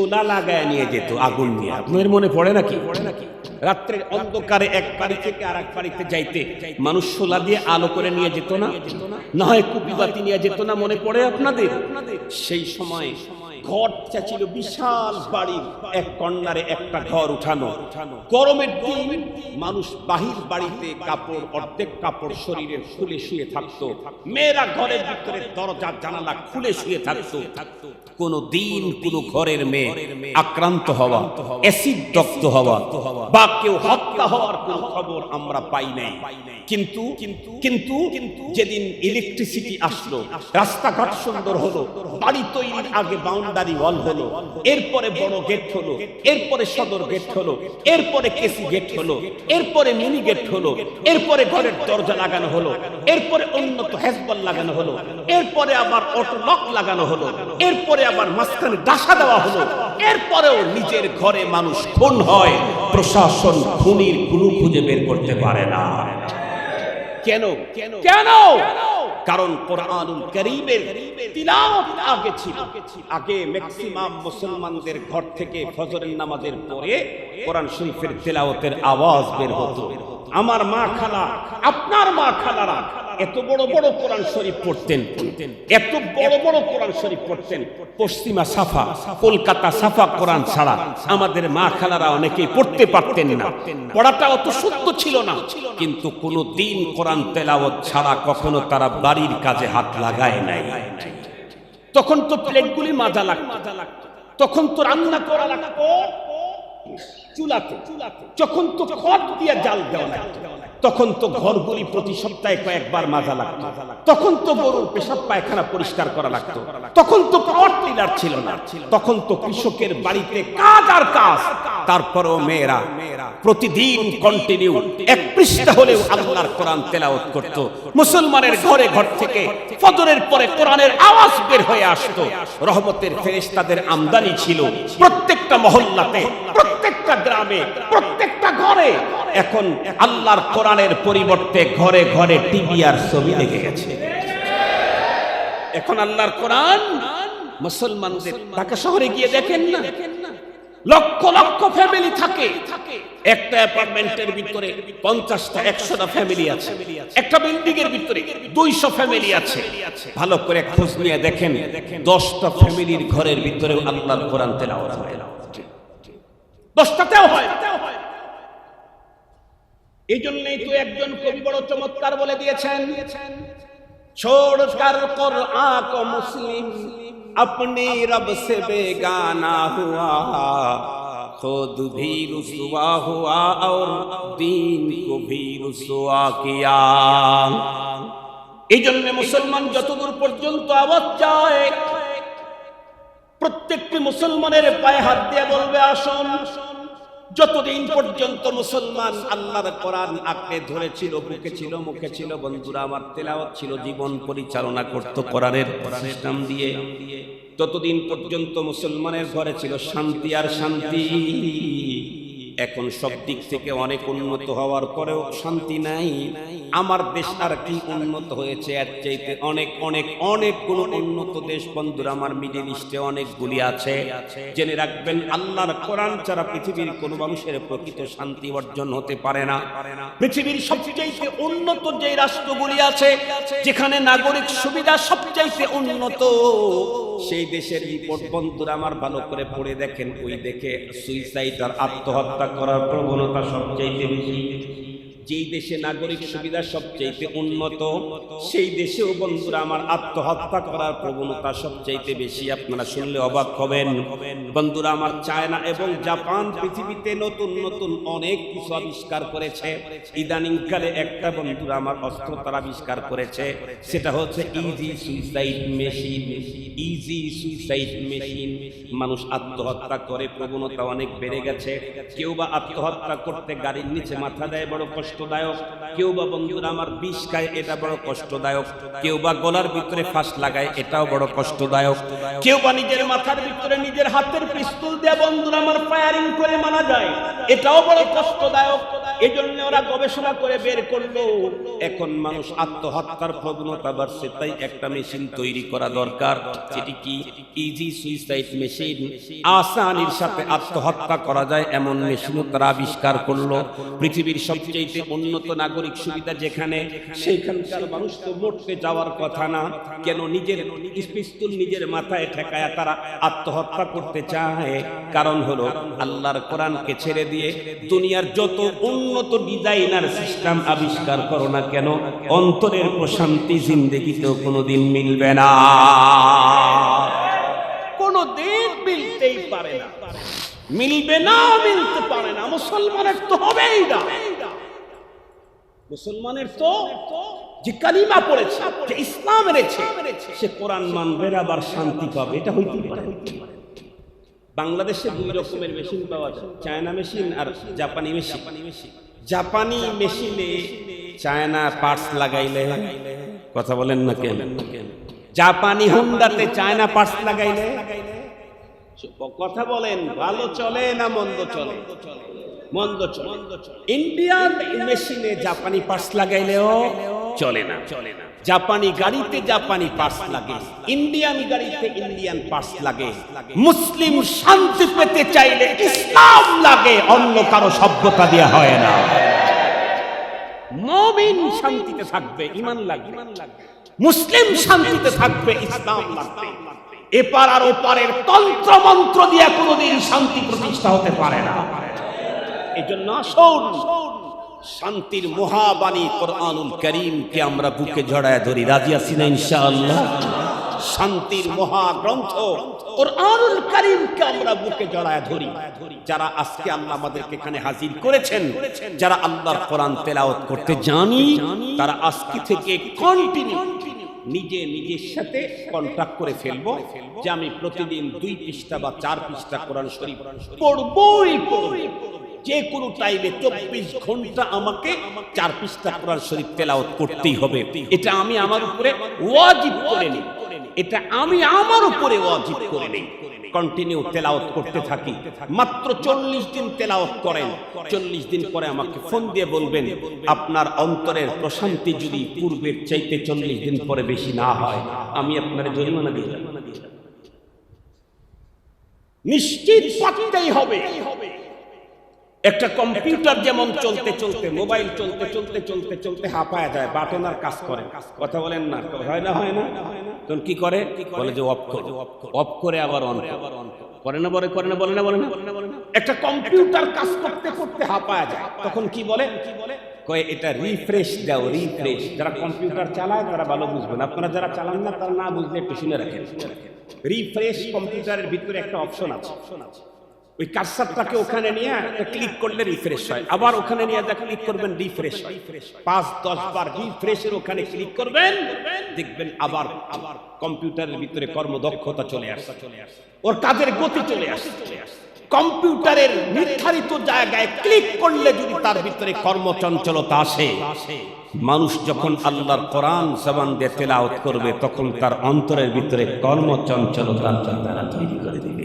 শোলা লাগায় নিয়ে যেত আগুন নিয়ে। আপনাদের মনে পড়ে নাকি? পড়ে নাকি? রাত্রের অন্ধকারে এক বাড়ি থেকে আর এক বাড়িতে যাইতে মানুষ শোলা দিয়ে আলো করে নিয়ে যেত না? না হয় কুপি বাতি নিয়ে যেত না মনে পড়ে আপনাদের? সেই সময় ঘরটা ছিল বিশাল বাড়ির এক কর্নারে একটা ঘর উঠানো। গরমের দিন মানুষ বাহির বাড়িতে কাপড় অর্ধেক কাপড় শরীরে খুলে শুয়ে থাকতো। মেয়েরা ঘরের ভিতরে দরজা জানালা খুলে শুয়ে থাকতো। কোন দিন কোন ঘরের মেয়ে আক্রান্ত হওয়া অ্যাসিড দগ্ধ হওয়া বা কেউ হত্যা হওয়ার কোন খবর আমরা পাই নাই। কিন্তু কিন্তু কিন্তু যেদিন ইলেকট্রিসিটি আসলো রাস্তাঘাট সুন্দর হলো বাড়ি তৈরির আগে বাউন্ডারি ওয়াল হলো এরপরে বড় গেট হলো এরপরে সদর গেট হলো এরপরে কেসি গেট হলো এরপরে মিনি গেট হলো এরপরে ঘরের দরজা লাগানো হলো এরপরে উন্নত হ্যাসবল লাগানো হলো এরপরে আবার অটো লক লাগানো হলো এরপরে আবার মাঝখানে ডাসা দেওয়া হলো। এরপরেও নিজের ঘরে মানুষ খুন হয় প্রশাসন খুনির গুরু খুঁজে বের করতে পারে না। কেন? কেন? কেন কারণ কোরআনুল করিমের তিলাওয়াত আগে ছিল। আগে ম্যাক্সিমাম মুসলমানদের ঘর থেকে ফজরের নামাজের পরে কোরআন শরীফের তেলাওয়াতের আওয়াজ বের হতো। আমার মা খালা, আপনার মা খালারা এত বড় বড় কোরআন শরীফ পড়তেন, এত বড় বড় কোরআন শরীফ পড়তেন। পশ্চিমা সাফা, কলকাতা সাফা কোরআন ছাড়া আমাদের মা খালারা অনেকেই পড়তে পারতেন না। পড়াটা অত সত্য ছিল না। কিন্তু কোনো দিন কোরআন তেলাওয়াত ছাড়া কখনো তারা বাড়ির কাজে হাত লাগায় নাই। তখন তো প্লেটগুলি মাজা লাগতো। তখন তো রান্না করা লাগতো। চুলাতে। যখন তো খড় দিয়ে জাল দেওয়া লাগতো। তখন তো ঘরগুলি প্রতি সপ্তাহে কয়েকবার মাজা লাগতো। তখন তো গরুর পেশাব পায়খানা পরিষ্কার করা লাগতো। তখন তো পাওয়ার টিলার ছিল না। তখন তো কৃষকের বাড়িতে কাজ আর কাজ। তারপরেও মেয়েরা প্রতিদিন কন্টিনিউ এক পৃষ্ঠা হলেও আল্লাহর কোরআন তেলাওয়াত করত। মুসলমানের ঘরে ঘর থেকে ফজরের পরে কোরআনের আওয়াজ বের হয়ে আসতো। রহমতের ফেরেশতাদের আমদানি ছিল প্রত্যেকটা মহল্লাতে, প্রত্যেকটা গ্রামে, প্রত্যেকটা ঘরে। এখন আল্লাহর কোরআনের পরিবর্তে ঘরে ঘরে টিভি আর ছবি লেগে গেছে। এখন আল্লাহর কোরআন মুসলমানদের ঢাকা শহরে গিয়ে দেখেন না। লক্ষ লক্ষ ফ্যামিলি থাকে। একটা অ্যাপার্টমেন্টের ভিতরে পঞ্চাশটা, একশোটা ফ্যামিলি আছে। একটা বিল্ডিং এর ভিতরে দুইশো ফ্যামিলি আছে। ভালো করে খোঁজ নিয়ে দেখেন, দশটা ফ্যামিলির ঘরের ভিতরে আল্লাহর কোরআন তেলাওয়াত হয়। দশটাতেও হয়। এই জন্যই তো একজন কবি বড় চমৎকার বলে দিয়েছেন छोड़ कर कुरआन को मुस्लिम अपने रब से बेगाना हुआ खुद भी रुसवा हुआ और दीन को भी रुसवा किया এই জন্য মুসলমান যতদূর পর্যন্ত আওয়াজ যায় প্রত্যেকটি মুসলমানের পায়ে হাত দিয়ে বলবে আসুন যতদিন পর্যন্ত মুসলমান আল্লাহর কোরআন আঁকড়ে ধরেছিল, বুকে ছিল, মুখে ছিল, বন্ধুরা, আমার তেলাওয়াত ছিল, জীবন পরিচালনা করত কোরআনের নাম দিয়ে। ততদিন পর্যন্ত মুসলমানের ঘরে ছিল শান্তি আর শান্তি। এখন সব দিক থেকে অনেক উন্নত হওয়ার পরেও শান্তি নাই। আমার দেশ আর কি উন্নত হয়েছে, এর চাইতে অনেক অনেক অনেক কোন উন্নত দেশ। বন্ধুরা, আমার মিডিল ইস্টে অনেকগুলি আছে। জেনে রাখবেন, আল্লাহর কোরআন ছাড়া পৃথিবীর কোন মানুষের প্রকৃত শান্তি অর্জন হতে পারে না। পৃথিবীর সবচাইতে উন্নত যে রাষ্ট্রগুলি আছে, যেখানে নাগরিক সুবিধা সবচাইতে উন্নত। সেই দেশের রিপোর্ট বন্ধুরা আমার ভালো করে পড়ে দেখেন, ওই দেখে সুইসাইড আর আত্মহত্যা করার প্রবণতা সবচেয়ে বেশি। যেই দেশে নাগরিক সুবিধা সবচাইতে উন্নত সেই দেশেও বন্ধুরা আমার আত্মহত্যা করার প্রবণতা সবচাইতে বেশি আপনারা শুনলে অবাক হবেন। বন্ধুরা আমার চায়না এবং জাপান পৃথিবীতে নতুন নতুন অনেক কিছু আবিষ্কার করেছে। ইদানিং কালে একটা বন্ধুরা আমার অস্ত্র তারা আবিষ্কার করেছে। সেটা হচ্ছে easy suicide machine easy suicide machine মানুষ আত্মহত্যা করে প্রবণতা অনেক বেড়ে গেছে। কেউ বা আত্মহত্যা করতে গাড়ির নিচে মাথা দেয় বড় কষ্টদায়ক। কেউ বা, বন্ধুরা, আমার বিষ খায়, এটা বড় কষ্টদায়ক। কেউ বা গলার ভিতরে ফাঁস লাগায়, এটাও বড় কষ্টদায়ক। কেউ বা নিজের মাথার ভিতরে নিজের হাতের পিস্তল দিয়ে, বন্ধুরা, আমার ফায়ারিং করে মারা যায়, এটাও বড় কষ্টদায়ক। এই জন্য ওরা গবেষণা করে বের করল। এখন মানুষ আত্মহত্যার প্রবণতা বাড়ছে, তাই একটা মেশিন তৈরি করা দরকার। সেটি কি? ইজি সুইসাইড মেশিন আসানির সাথে আত্মহত্যা করা যায়, এমন মেশিনও তারা আবিষ্কার করল। পৃথিবীর সবচেয়ে উন্নত নাগরিক সুবিধা যেখানে সেইখানকার মানুষ তো মরতে যাওয়ার কথা না। কেন নিজের পিস্তুল নিজের মাথায় ঠেকায়া তারা আত্মহত্যা করতে চায়? কারণ হলো, আল্লাহর কোরআনকে ছেড়ে দিয়ে দুনিয়ার যত উন্নত ডিজাইনার সিস্টেম আবিষ্কার করো না কেন? অন্তরের প্রশান্তি জিন্দগিতেও কোনোদিন মিলবে না। কোনো দিন মিলতেই পারে না। মিলবে না, মিলতে পারে না। মুসলমানের তো হবেই না। মুসলমানের তো যে কালিমা পড়েছে, যে ইসলাম এনেছে, সে কোরআন মানবে আবার শান্তি পাবে। এটা হইতে পারে। বাংলাদেশে দুই রকমের মেশিন পাওয়া যায়। চায়না মেশিন আর জাপানি মেশিন। জাপানি মেশিনে। চায়না পার্টস লাগাইলে কথা বলেন না কেন? জাপানি হুন্ডাতে চায়না পার্টস লাগাইলে কথা বলেন ভালো চলে না মন্দ চলে? মন্দ চলে। ইন্ডিয়ান মেশিনে জাপানি পার্টস লাগাইলেও চলে না। চলে না জাপানি গাড়িতে জাপানি পার্টস লাগে, ইন্ডিয়ান গাড়িতে ইন্ডিয়ান পার্টস লাগে। মুসলিম শান্তি পেতে চাইলে ইসলাম লাগে, অন্য কারও সভ্যতা দেওয়া হয় না। মমিন শান্তিতে থাকবে, ইমান লাগবে। মুসলিম শান্তিতে থাকবে, ইসলাম লাগবে। এপার আর ওপারের তন্ত্র মন্ত্র দিয়ে কোনোদিন শান্তি প্রতিষ্ঠা হতে পারে না। এই জন্য আসুন শান্তির মহাবাণী কোরআনুল করিমকে আমরা বুকে জড়ায় ধরি। রাজি আছি না ইনশাআল্লাহ? শান্তির মহাগ্রন্থ কোরআনুল করিমকে আমরা বুকে জড়ায় ধরি। যারা আজকে আল্লাহ আমাদেরকে এখানে হাজির করেছেন, যারা আল্লাহর কোরআন তেলাওয়াত করতে জানি, তারা আজকে থেকে কন্টিনিউ নিজে নিজের সাথে কন্ট্যাক্ট করে ফেলব, যে আমি প্রতিদিন দুই পৃষ্ঠা বা চার পৃষ্ঠা কোরআন শরীফ পড়বই পড়বই। যে কোনো টাইমে চব্বিশ ঘণ্টা আমাকে চার পৃষ্ঠা কোরআন শরীফ তেলাওয়াত করতেই হবে। এটা আমি আমার উপরে ওয়াজিব করে নিই। এটা আমি আমার উপরে ওয়াজিব করে নেই। কন্টিনিউ তেলাওয়াত করতে থাকি। মাত্র চল্লিশ দিন তেলাওয়াত করেন। চল্লিশ দিন পরে আমাকে ফোন দিয়ে বলবেন, আপনার অন্তরের প্রশান্তি যদি পূর্বের চাইতে চল্লিশ দিন পরে বেশি না হয়, আমি আপনার জরিমানা দিয়ে নিশ্চিত হবে। একটা কম্পিউটার যেমন চলতে চলতে মোবাইল চলতে চলতে চলতে চলতে হাঁপায় যায় বাটন আর কাজ করে। কথা বলেন না হয় না হয় না? তখন কি করে? বলে যে অফ করে। অফ করে। আবার অন করে না বলে করে না বলে না বলে না? একটা কম্পিউটার কাজ করতে করতে হাঁপায় যায়। তখন কি বলে? কি বলে? কয়ে এটা রিফ্রেশ দাও রিফ্রেশ যারা কম্পিউটার চালায় তারা ভালো বুঝবেন। আপনারা যারা চালান না তারা না বুঝলে একটু শুনে রাখেন। রিফ্রেশ কম্পিউটারের ভিতরে একটা অপশন আছে। অপশন আছে। ওই কারসারটাকে ওখানে নিয়ে একটা ক্লিক করলে রিফ্রেশ হয়। আবার ওখানে নিয়ে যা ক্লিক করবেন রিফ্রেশ হয়। পাঁচ দশ বার রিফ্রেশের ওখানে ক্লিক করবেন। দেখবেন আবার আবার কম্পিউটারের ভিতরে কর্মদক্ষতা চলে আসে চলে আসে ওর কাজের গতি চলে আসে চলে আসে কম্পিউটারের নির্ধারিত জায়গায় ক্লিক করলে যদি তার ভিতরে কর্মচঞ্চলতা আসে মানুষ যখন আল্লাহর কোরআন জবান দিয়ে তেলাওয়াত করবে তখন তার অন্তরের ভিতরে কর্মচঞ্চলতা তারা তৈরি করে দিবে।